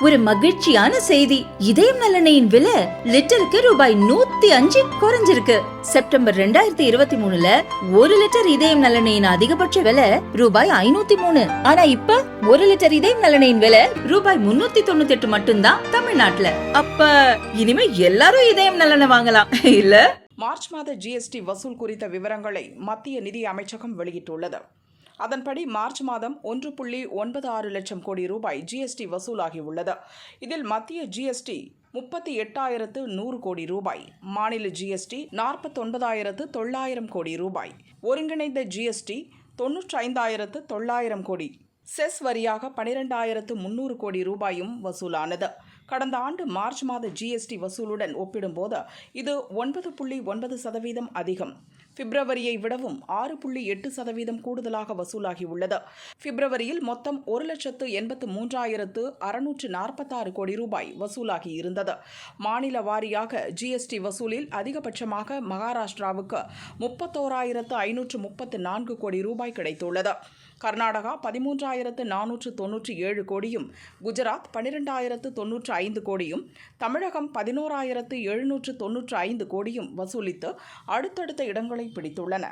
ஒரு மகிழ்ச்சியான செய்தி. இதயம் நல்லெண்ணெயின் விலை லிட்டருக்கு ரூபாய் நூத்தி அஞ்சு குறைஞ்சிருக்கு. செப்டம்பர் ரெண்டாயிரத்தி இருபத்தி மூணுல ஒரு லிட்டர் இதயம் நலனையின் அதிகபட்ச விலை ரூபாய் ஐநூத்தி மூணு. ஆனா இப்ப ஒரு லிட்டர் இதயம் நலனையின் விலை ரூபாய் முன்னூத்தி தொண்ணூத்தி எட்டு மட்டும்தான் தமிழ்நாட்டுல. அப்ப இனிமே எல்லாரும் இதயம் நலனை வாங்கலாம். இல்ல? மார்ச் மாத ஜிஎஸ்டி வசூல் குறித்த விவரங்களை மத்திய நிதி அமைச்சகம் வெளியிட்டுள்ளது. அதன்படி மார்ச் மாதம் ஒன்று புள்ளி ஒன்பது ஆறு லட்சம் கோடி ரூபாய் ஜிஎஸ்டி வசூலாகியுள்ளது. இதில் மத்திய ஜிஎஸ்டி முப்பத்தி எட்டாயிரத்து நூறு கோடி ரூபாய் மாநில ஜிஎஸ்டி நாற்பத்தொன்பதாயிரத்து தொள்ளாயிரம் கோடி ரூபாய் ஒருங்கிணைந்த ஜிஎஸ்டி தொன்னூற்றைந்தாயிரத்து தொள்ளாயிரம் கோடி செஸ் வரியாக பனிரெண்டாயிரத்து முன்னூறு கோடி ரூபாயும் வசூலானது. கடந்த ஆண்டு மார்ச் மாத ஜிஎஸ்டி வசூலுடன் ஒப்பிடும்போது இது ஒன்பது புள்ளி ஒன்பது சதவீதம் அதிகம். பிப்ரவரியை விடவும் ஆறு புள்ளி எட்டு சதவீதம் கூடுதலாக வசூலாகியுள்ளது. பிப்ரவரியில் மொத்தம் ஒரு லட்சத்து எண்பத்து மூன்றாயிரத்து அறுநூற்று நாற்பத்தாறு கோடி ரூபாய் வசூலாகி இருந்தது மாநில வாரியாக ஜிஎஸ்டி வசூலில் அதிகபட்சமாக மகாராஷ்டிராவுக்கு முப்பத்தோராயிரத்து ஐநூற்று முப்பத்து நான்கு கோடி ரூபாய் கிடைத்துள்ளது. கர்நாடகா பதிமூன்றாயிரத்து நானூற்று தொன்னூற்றி ஏழு கோடியும் குஜராத் பன்னிரெண்டாயிரத்து தொன்னூற்று ஐந்து கோடியும் தமிழகம் பதினோராயிரத்து எழுநூற்று தொன்னூற்று ஐந்து கோடியும் வசூலித்து அடுத்தடுத்த இடங்களை பிடித்துள்ளன.